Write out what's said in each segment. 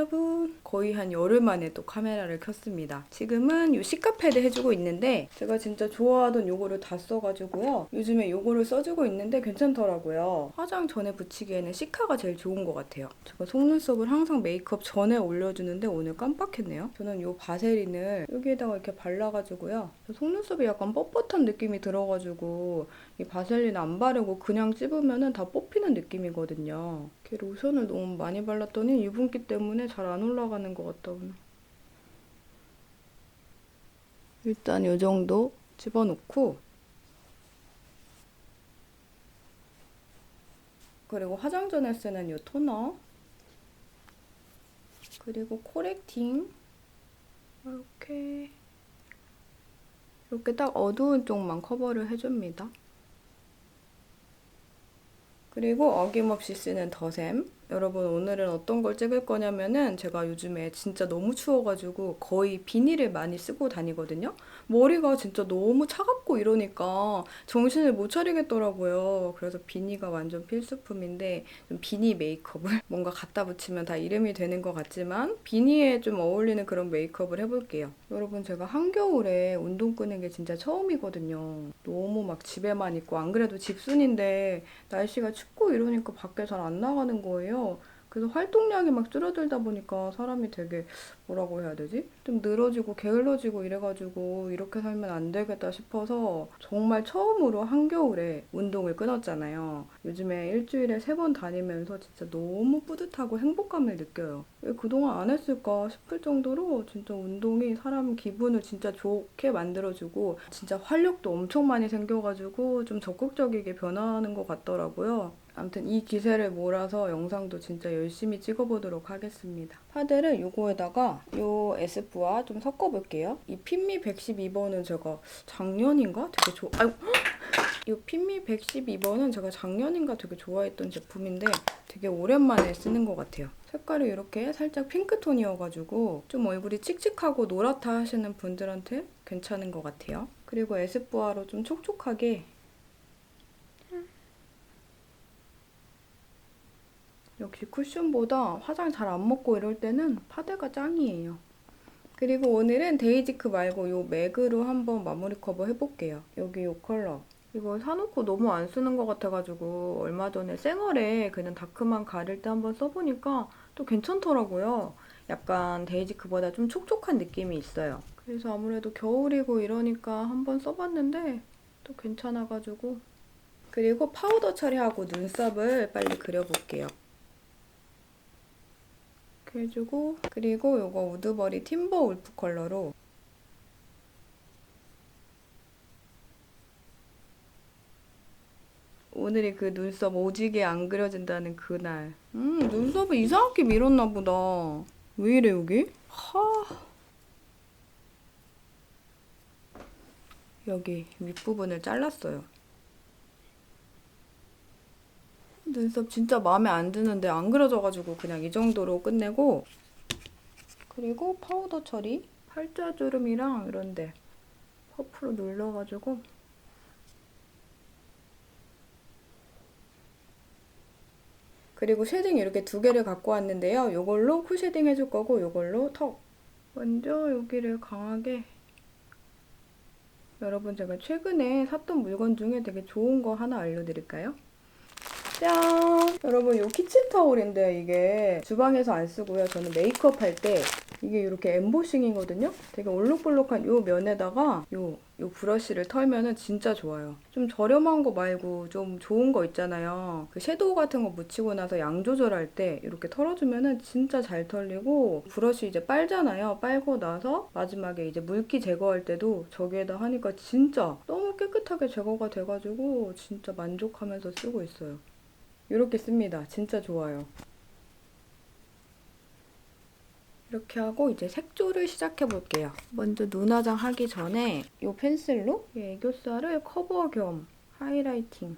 여러분 거의 한 열흘 만에 또 카메라를 켰습니다. 지금은 요 시카 패드 해주고 있는데 제가 진짜 좋아하던 요거를 다 써가지고요. 요즘에 요거를 써주고 있는데 괜찮더라고요. 화장 전에 붙이기에는 시카가 제일 좋은 것 같아요. 제가 속눈썹을 항상 메이크업 전에 올려주는데 오늘 깜빡했네요. 저는 요 바세린을 여기에다가 이렇게 발라가지고요. 속눈썹이 약간 뻣뻣한 느낌이 들어가지고 이 바셀린 안 바르고 그냥 찝으면은 다 뽑히는 느낌이거든요. 이렇게 로션을 너무 많이 발랐더니 유분기 때문에 잘 안 올라가는 것 같다 오늘. 일단 이 정도 집어넣고 그리고 화장 전에 쓰는 이 토너 그리고 코렉팅 이렇게 이렇게 딱 어두운 쪽만 커버를 해줍니다. 그리고 어김없이 쓰는 더샘. 여러분 오늘은 어떤 걸 찍을 거냐면은 제가 요즘에 진짜 너무 추워가지고 거의 비닐을 많이 쓰고 다니거든요. 머리가 진짜 너무 차갑고 이러니까 정신을 못 차리겠더라고요. 그래서 비니가 완전 필수품인데 좀 비니 메이크업을 뭔가 갖다 붙이면 다 이름이 되는 것 같지만 비니에 좀 어울리는 그런 메이크업을 해볼게요. 여러분 제가 한겨울에 운동 끄는 게 진짜 처음이거든요. 너무 막 집에만 있고 안 그래도 집순인데 날씨가 춥고 이러니까 밖에 잘 안 나가는 거예요. 그래서 활동량이 막 줄어들다 보니까 사람이 되게 뭐라고 해야 되지? 좀 늘어지고 게을러지고 이래가지고 이렇게 살면 안 되겠다 싶어서 정말 처음으로 한겨울에 운동을 끊었잖아요. 요즘에 일주일에 세 번 다니면서 진짜 너무 뿌듯하고 행복감을 느껴요. 왜 그동안 안 했을까 싶을 정도로 진짜 운동이 사람 기분을 진짜 좋게 만들어주고 진짜 활력도 엄청 많이 생겨가지고 좀 적극적이게 변화하는 것 같더라고요. 아무튼 이 기세를 몰아서 영상도 진짜 열심히 찍어보도록 하겠습니다. 파데를 요거에다가 요 SF와 좀 섞어볼게요. 이 핀미 112번은 제가 작년인가 되게 좋아... 아유! 이 핀미 112번은 제가 작년인가 되게 좋아했던 제품인데 되게 오랜만에 쓰는 것 같아요. 색깔이 이렇게 살짝 핑크톤이어가지고 좀 얼굴이 칙칙하고 노랗다 하시는 분들한테 괜찮은 것 같아요. 그리고 에스쁘아로 좀 촉촉하게 역시 쿠션보다 화장 잘 안 먹고 이럴 때는 파데가 짱이에요. 그리고 오늘은 데이지크 말고 요 맥으로 한번 마무리 커버 해볼게요. 여기 요 컬러. 이거 사놓고 너무 안 쓰는 것 같아가지고 얼마 전에 쌩얼에 그냥 다크만 가릴 때 한번 써보니까 또 괜찮더라고요. 약간 데이지크보다 좀 촉촉한 느낌이 있어요. 그래서 아무래도 겨울이고 이러니까 한번 써봤는데 또 괜찮아가지고 그리고 파우더 처리하고 눈썹을 빨리 그려볼게요. 이렇게 해주고 그리고 요거 우드버리 팀버 울프 컬러로 오늘이 그 눈썹 오지게 안 그려진다는 그날. 음 눈썹을 이상하게 밀었나 보다. 왜 이래 여기? 하. 여기 윗부분을 잘랐어요 눈썹 진짜 마음에 안 드는데 안 그려져가지고 그냥 이 정도로 끝내고 그리고 파우더 처리 팔자주름이랑 이런데 퍼프로 눌러가지고 그리고 쉐딩 이렇게 두 개를 갖고 왔는데요. 이걸로 쿨 쉐딩 해줄 거고 이걸로 턱 먼저 여기를 강하게 여러분 제가 최근에 샀던 물건 중에 되게 좋은 거 하나 알려드릴까요? 짠! 여러분 이 키친타올인데 이게 주방에서 안 쓰고요. 저는 메이크업 할 때 이게 이렇게 엠보싱이거든요. 되게 올록볼록한 이 면에다가 요, 요 브러쉬를 털면은 진짜 좋아요. 좀 저렴한 거 말고 좀 좋은 거 있잖아요. 그 섀도우 같은 거 묻히고 나서 양 조절할 때 이렇게 털어주면은 진짜 잘 털리고 브러쉬 이제 빨잖아요. 빨고 나서 마지막에 이제 물기 제거할 때도 저기에다 하니까 진짜 너무 깨끗하게 제거가 돼가지고 진짜 만족하면서 쓰고 있어요. 이렇게 씁니다. 진짜 좋아요. 이렇게 하고 이제 색조를 시작해 볼게요. 먼저 눈화장 하기 전에 이 펜슬로 이 애교살을 커버 겸 하이라이팅.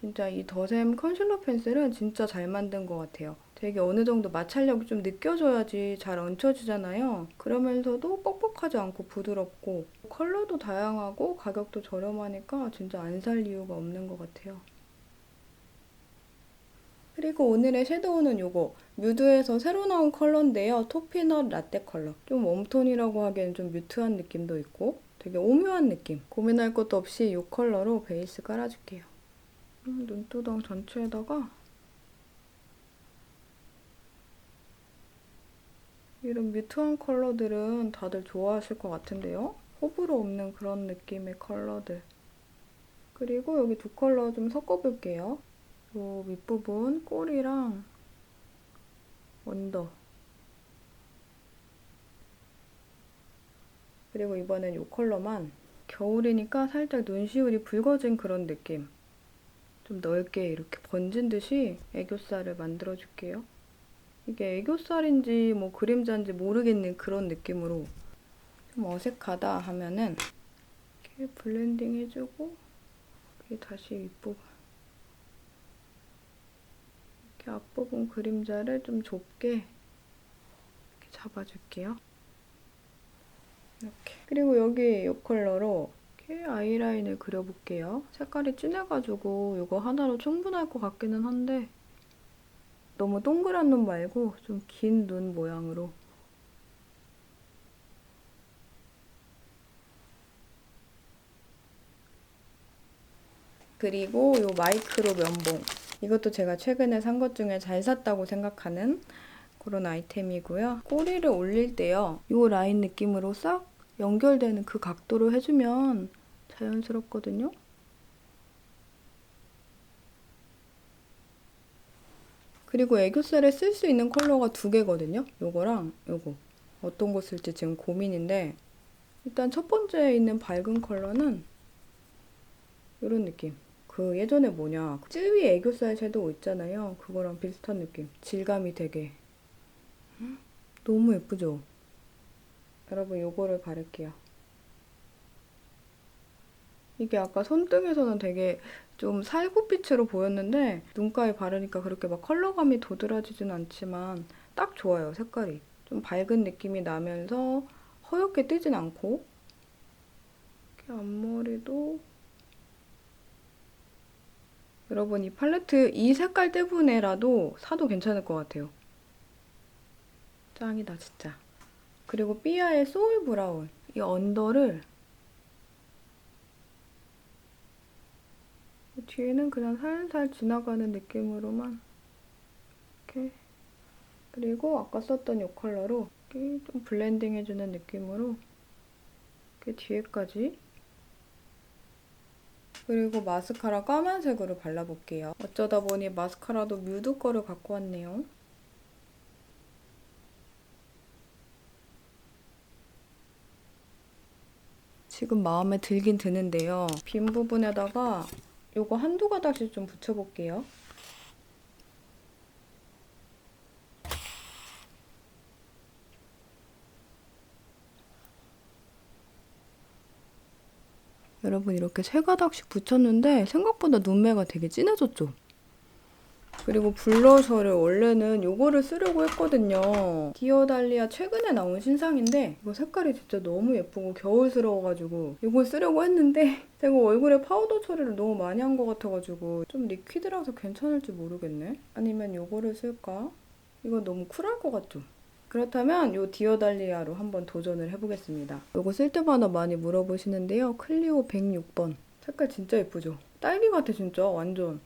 진짜 이 더샘 컨실러 펜슬은 진짜 잘 만든 것 같아요. 되게 어느 정도 마찰력이 좀 느껴져야지 잘 얹혀지잖아요. 그러면서도 뻑뻑하지 않고 부드럽고 컬러도 다양하고 가격도 저렴하니까 진짜 안 살 이유가 없는 것 같아요. 그리고 오늘의 섀도우는 요거 뮤드에서 새로 나온 컬러인데요. 토피넛 라떼 컬러. 좀 웜톤이라고 하기에는 좀 뮤트한 느낌도 있고 되게 오묘한 느낌. 고민할 것도 없이 이 컬러로 베이스 깔아줄게요. 음, 눈두덩 전체에다가 이런 뮤트한 컬러들은 다들 좋아하실 것 같은데요. 호불호 없는 그런 느낌의 컬러들. 그리고 여기 두 컬러 좀 섞어볼게요. 요 윗부분 꼬리랑 언더. 그리고 이번엔 이 컬러만 겨울이니까 살짝 눈시울이 붉어진 그런 느낌. 좀 넓게 이렇게 번진 듯이 애교살을 만들어 줄게요. 이게 애교살인지 뭐 그림자인지 모르겠는 그런 느낌으로 좀 어색하다 하면은 이렇게 블렌딩 해주고 다시 윗부분 이렇게 앞부분 그림자를 좀 좁게 잡아줄게요. 이렇게. 그리고 여기 이 컬러로 이렇게 아이라인을 그려볼게요. 색깔이 진해가지고 이거 하나로 충분할 것 같기는 한데 너무 동그란 눈 말고 좀 긴 눈 모양으로 그리고 이 마이크로 면봉 이것도 제가 최근에 산 것 중에 잘 샀다고 생각하는 그런 아이템이고요. 꼬리를 올릴 때요. 이 라인 느낌으로 싹 연결되는 그 각도로 해주면 자연스럽거든요. 그리고 애교살에 쓸 수 있는 컬러가 두 개거든요. 요거랑 요거. 어떤 거 쓸지 지금 고민인데 일단 첫 번째에 있는 밝은 컬러는 이런 느낌. 그 예전에 뭐냐 쯔위 애교살 섀도우 있잖아요. 그거랑 비슷한 느낌. 질감이 되게 너무 예쁘죠? 여러분 요거를 바를게요. 이게 아까 손등에서는 되게 좀 살구빛으로 보였는데 눈가에 바르니까 그렇게 막 컬러감이 도드라지진 않지만 딱 좋아요 색깔이 좀 밝은 느낌이 나면서 허옇게 뜨진 않고 이렇게 앞머리도 여러분 이 팔레트 이 색깔 때문에라도 사도 괜찮을 것 같아요. 짱이다 진짜. 그리고 삐아의 소울 브라운 이 언더를 뒤에는 그냥 살살 지나가는 느낌으로만 이렇게 그리고 아까 썼던 이 컬러로 좀 블렌딩 해주는 느낌으로 이렇게 뒤에까지 그리고 마스카라 까만색으로 발라볼게요. 어쩌다 보니 마스카라도 뮤드 거를 갖고 왔네요. 지금 마음에 들긴 드는데요. 빈 부분에다가 요거 한두 가닥씩 좀 붙여볼게요. 여러분 이렇게 세 가닥씩 붙였는데 생각보다 눈매가 되게 진해졌죠? 그리고 블러셔를 원래는 요거를 쓰려고 했거든요. 디어달리아 최근에 나온 신상인데 이거 색깔이 진짜 너무 예쁘고 겨울스러워가지고 이걸 쓰려고 했는데 제가 얼굴에 파우더 처리를 너무 많이 한 것 같아가지고 좀 리퀴드라서 괜찮을지 모르겠네. 아니면 요거를 쓸까? 이거 너무 쿨할 것 같죠? 그렇다면 요 디어달리아로 한번 도전을 해보겠습니다. 요거 쓸 때마다 많이 물어보시는데요. 클리오 106번. 색깔 진짜 예쁘죠? 딸기 같아 진짜 완전.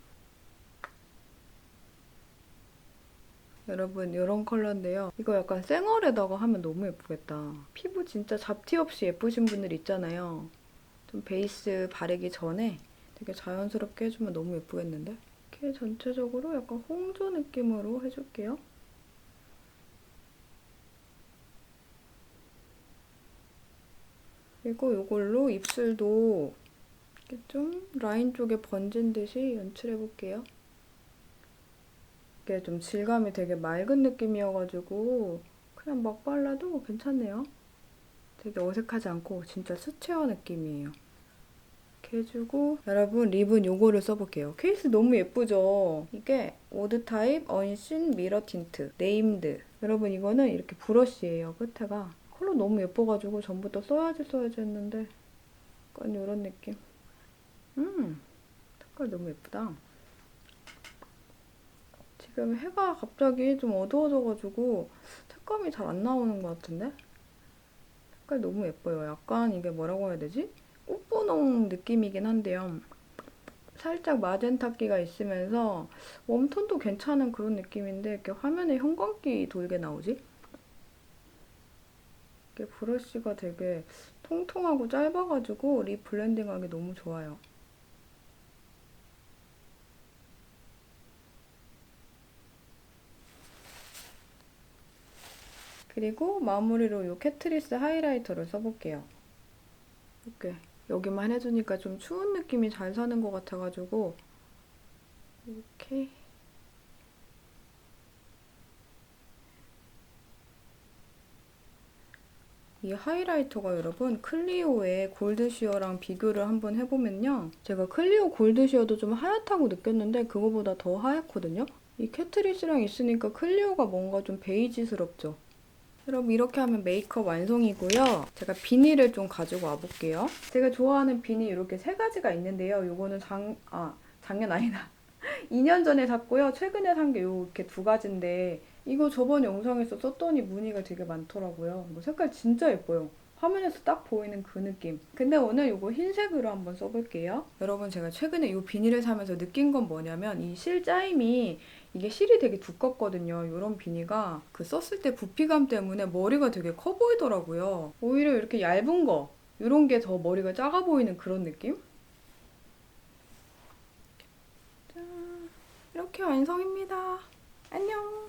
여러분 이런 컬러인데요. 이거 약간 쌩얼에다가 하면 너무 예쁘겠다. 피부 진짜 잡티 없이 예쁘신 분들 있잖아요. 좀 베이스 바르기 전에 되게 자연스럽게 해주면 너무 예쁘겠는데? 이렇게 전체적으로 약간 홍조 느낌으로 해줄게요. 그리고 이걸로 입술도 이렇게 좀 라인 쪽에 번진 듯이 연출해 볼게요. 이게 좀 질감이 되게 맑은 느낌이어가지고 그냥 막 발라도 괜찮네요. 되게 어색하지 않고 진짜 수채화 느낌이에요. 이렇게 해주고 여러분 립은 요거를 써볼게요. 케이스 너무 예쁘죠? 이게 오드 타입 언신 미러 틴트 네임드 여러분 이거는 이렇게 브러쉬예요 끝에가 너무 예뻐가지고 전부터 써야지 써야지 했는데 약간 이런 느낌 음 색깔 너무 예쁘다 지금 해가 갑자기 좀 어두워져가지고 색감이 잘 안 나오는 것 같은데? 색깔 너무 예뻐요. 약간 이게 뭐라고 해야 되지? 꽃분홍 느낌이긴 한데요. 살짝 마젠타기가 있으면서 웜톤도 괜찮은 그런 느낌인데 이렇게 화면에 형광기 돌게 나오지? 이게 브러쉬가 되게 통통하고 짧아가지고 립 블렌딩하기 너무 좋아요. 그리고 마무리로 이 캐트리스 하이라이터를 써볼게요. 이렇게 여기만 해주니까 좀 추운 느낌이 잘 사는 것 같아가지고 이렇게 이 하이라이터가 여러분 클리오의 골드시어랑 비교를 한번 해보면요. 제가 클리오 골드시어도 좀 하얗다고 느꼈는데 그거보다 더 하얗거든요. 이 캐트리스랑 있으니까 클리오가 뭔가 좀 베이지스럽죠. 여러분 이렇게 하면 메이크업 완성이고요. 제가 비닐을 좀 가지고 와볼게요. 제가 좋아하는 비닐 이렇게 세 가지가 있는데요. 요거는 장, 아, 작년 아니다. 2년 전에 샀고요. 최근에 산 게 이렇게 두 가지인데 이거 저번 영상에서 썼더니 문의가 되게 많더라고요. 뭐 색깔 진짜 예뻐요. 화면에서 딱 보이는 그 느낌. 근데 오늘 이거 흰색으로 한번 써볼게요. 여러분 제가 최근에 이 비닐을 사면서 느낀 건 뭐냐면 이 실 짜임이 이게 실이 되게 두껍거든요. 이런 비니가 그 썼을 때 부피감 때문에 머리가 되게 커 보이더라고요. 오히려 이렇게 얇은 거 이런 게 더 머리가 작아 보이는 그런 느낌? 짠, 이렇게 완성입니다. 안녕.